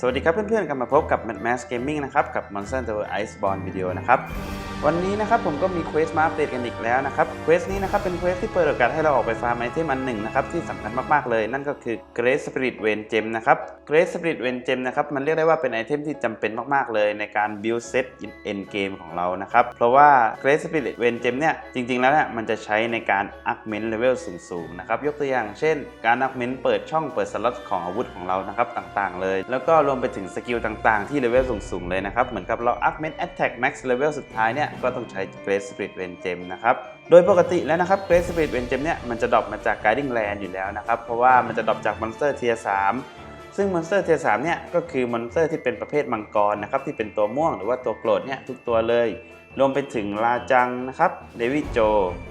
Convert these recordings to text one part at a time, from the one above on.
สวัสดีครับเพื่อนๆกลับมาพบกับ Mad Max Gaming นะครับกับ Monster Hunter Iceborne Video นะครับวันนี้นะครับผมก็มีเควสมาอัปเดตกันอีกแล้วนะครับเควสนี้นะครับเป็นเควสที่เปิดโอกาสให้เราออกไปฟาร์มไอเทมอันหนึ่งนะครับที่สำคัญมากๆเลยนั่นก็คือ Great Spirit Vein Gem นะครับ Great Spirit Vein Gem นะครับมันเรียกได้ว่าเป็นไอเทมที่จำเป็นมากๆเลยในการ build set end game ของเรานะครับเพราะว่า Great Spirit Vein Gem เนี่ยจริงๆแล้วเนี่ยมันจะใช้ในการ augment level สูงๆนะครับยกตัวอย่างเช่น การ augment เปิดช่องเปิดสล็อตของอาวุธของเรานะครับต่างๆ เลย แล้วก็รวมไปถึงสกิลต่างๆ ที่เลเวลสูงๆ เลยนะครับ เหมือนกับเราอัพเมนแอตแทกแม็กซ์เลเวลสุดท้ายเนี่ย ก็ต้องใช้ Great Spirit Vein Gem นะครับโดยปกติแล้วนะครับ Great Spirit Vein Gem เนี่ย มันจะดรอปมาจากไกดิ้งแลนด์อยู่แล้วนะครับ เพราะว่ามันจะดรอปจากมอนสเตอร์เทียสามซึ่งมอนสเตอร์เทียสามเนี่ยก็คือมอนสเตอร์ที่เป็นประเภทมังกรนะครับที่เป็นตัวม่วงหรือว่าตัวโกรธเนี่ยทุกตัวเลย รวมไปถึงลาจังนะครับ เดวิดโจ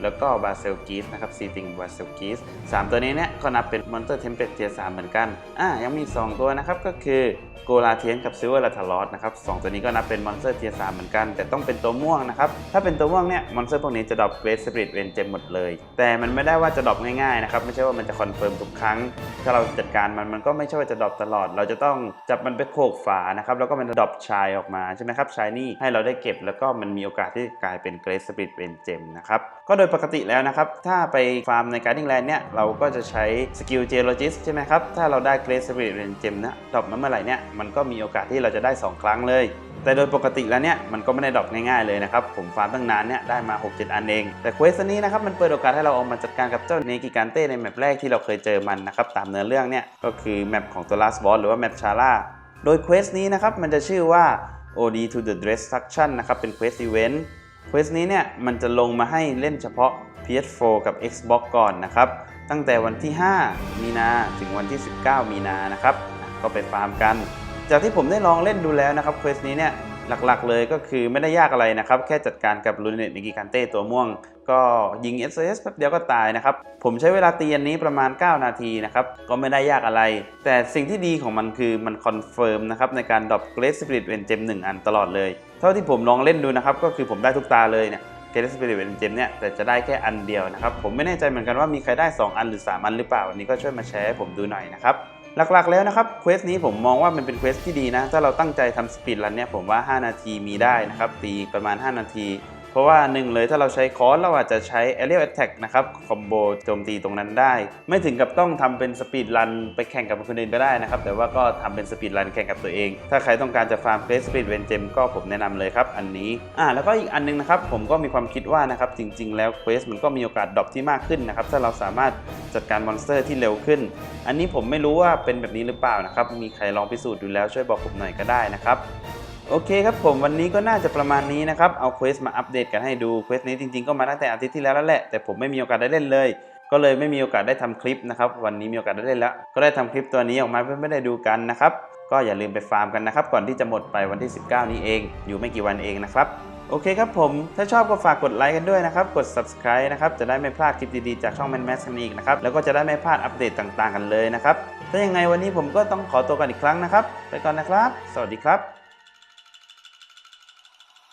แล้วก็บาเซลกิสนะครับซีติงบาเซลกิสสามตัวนี้เนี่ยก็นับเป็นมอนสเตอร์เทมเพลตเทียสามเหมือนกัน อ่ายังมี 2 ตัวนะครับก็คือ โกลาเทียนกับซิลเวอร์ลาทารอสนะครับสองตัวนี้ก็นับเป็นมอนสเตอร์เทียสามเหมือนกัน แต่ต้องเป็นตัวม่วงนะครับ ถ้าเป็นตัวม่วงเนี่ยมอนสเตอร์พวกนี้จะดรอปเกรดสปิริตเวนเจมหมดเลย แต่มันไม่ได้ว่าจะดรอปง่ายๆนะครับ ไม่ใช่ว่ามันจะคอนเฟิร์มทุกครั้ง ถ้าเราจัดการมันมันก็ไม่ใช่ว่าจะดรอปตลอด เราจะต้องจับมันไปโขกฝานะครับแล้วก็มันดรอปชายออกมาใช่ไหมครับชายนี่ให้เราได้เก็บแล้วก็มันมีโอกาสที่จะกลายเป็นเกรดสปิริตเป็นเจมนะครับก็โดยปกติแล้วนะครับถ้าไปฟาร์มในการ์ดิ้งแลนด์เนี่ยเราก็จะใช้สกิลเจโลจิสใช่ไหมครับถ้าเราได้เกรดสปริตเป็นเจมนะดรอปมาเมื่อไหร่เนี่ยมันก็มีโอกาสที่เราจะได้ 2 ครั้งเลย แต่โดยปกติแล้วเนี่ยมันก็ไม่ได้ดรอปง่ายๆเลยนะครับผมฟาร์มตั้งนานเนี่ยได้มา 6-7 อันเอง แต่เควสนี้นะครับมันเปิดโอกาสให้เราออกมาจัดการกับเจ้าเนกิการเต้ในแมปแรกที่เราเคยเจอมันนะครับตามเนื้อเรื่องเนี่ยก็คือแมปของตัว last boss หรือว่าแมปชาร่าโดยเควสนี้นะครับมันจะชื่อว่า OD to the Destruction นะครับเป็นเควสอีเวนต์เควสนี้เนี่ยมันจะลงมาให้เล่นเฉพาะ PS4 กับ Xbox ก่อนนะครับตั้งแต่วันที่ 5 มีนาถึงวันที่ 19 มีนานะครับ ก็ไปฟาร์มกัน จากที่ผมได้ลองเล่นดูแล้วนะครับเควสนี้เนี่ยหลักๆเลยก็คือไม่ได้ยากอะไรนะครับ แค่จัดการกับลูเนตนิกิการเต้ตัวม่วง ก็ยิง s s แป๊บเดียวก็ตายนะครับ ผมใช้เวลาตีอันนี้ประมาณ 9 นาทีนะครับ ก็ไม่ได้ยากอะไร แต่สิ่งที่ดีของมันคือมันคอนเฟิร์มนะครับ ในการดรอปเกรสสปิริตเวนเจม1อันตลอดเลย เท่าที่ผมลองเล่นดูนะครับ ก็คือผมได้ทุกตาเลยเนี่ยเกรสสปิริตเวนเจมเนี่ยแต่จะได้แค่อันเดียวนะครับผมไม่แน่ใจเหมือนกันว่ามีใครได้ 2 อันหรือ 3 อันหรือเปล่าอันนี้ก็ช่วยมาแชร์ให้ผมดูหน่อยนะครับ หลักๆแล้วนะครับเควสนี้ผมมองว่ามันเป็นเควสที่ดีนะ ถ้าเราตั้งใจทำสปีดรันเนี่ยผมว่า 5 นาทีมีได้นะครับ ตีประมาณ 5 นาที เพราะว่าหนึ่งเลยถ้าเราใช้คอร์สเราอาจจะใช้ Aerial Attack นะครับคอมโบโจมตีตรงนั้นได้ ไม่ถึงกับต้องทำเป็นสปีดรันไปแข่งกับคนอื่นก็ได้นะครับ แต่ว่าก็ทำเป็นสปีดรันแข่งกับตัวเอง ถ้าใครต้องการจะฟาร์มเควสสปีดเวนเจมก็ผมแนะนำเลยครับ อันนี้อ่าแล้วก็อีกอันนึงนะครับผมก็มีความคิดว่านะครับจริง ๆ แล้วเควสมันก็มีโอกาสดรอปที่มากขึ้นนะครับถ้าเราสามารถจัดการมอนสเตอร์ที่เร็วขึ้น อันนี้ผมไม่รู้ว่าเป็นแบบนี้หรือเปล่านะครับมีใครลองพิสูจน์ดูแล้วช่วยบอกผมหน่อยก็ได้นะครับ โอเคครับผมวันนี้ก็น่าจะประมาณนี้นะครับ เอาเควสมาอัปเดตกันให้ดูเควสนี้จริงๆ ก็มาตั้งแต่อาทิตย์ที่แล้วแล้วแหละ แต่ผมไม่มีโอกาสได้เล่นเลย ก็เลยไม่มีโอกาสได้ทำคลิปนะครับ วันนี้มีโอกาสได้เล่นแล้ว ก็ได้ทำคลิปตัวนี้ออกมาเพื่อไม่ได้ดูกันนะครับ ก็อย่าลืมไปฟาร์มกันนะครับ ก่อนที่จะหมดไปวันที่ 19 นี้เอง อยู่ไม่กี่วันเองนะครับ โอเคครับผม ถ้าชอบก็ฝากกดไลค์กันด้วยนะครับ กด subscribe นะครับ จะได้ไม่พลาดคลิปดีๆจากช่อง Man m a x กันอีกนะครับ แล้วก็จะได้ไม่พลาดอัปเดตต่างๆ กันเลยนะครับ ถ้ายังไงวันนี้ผมก็ต้องขอตัวกันอีกครั้งนะครับ ไปก่อนนะครับ สวัสดีครับ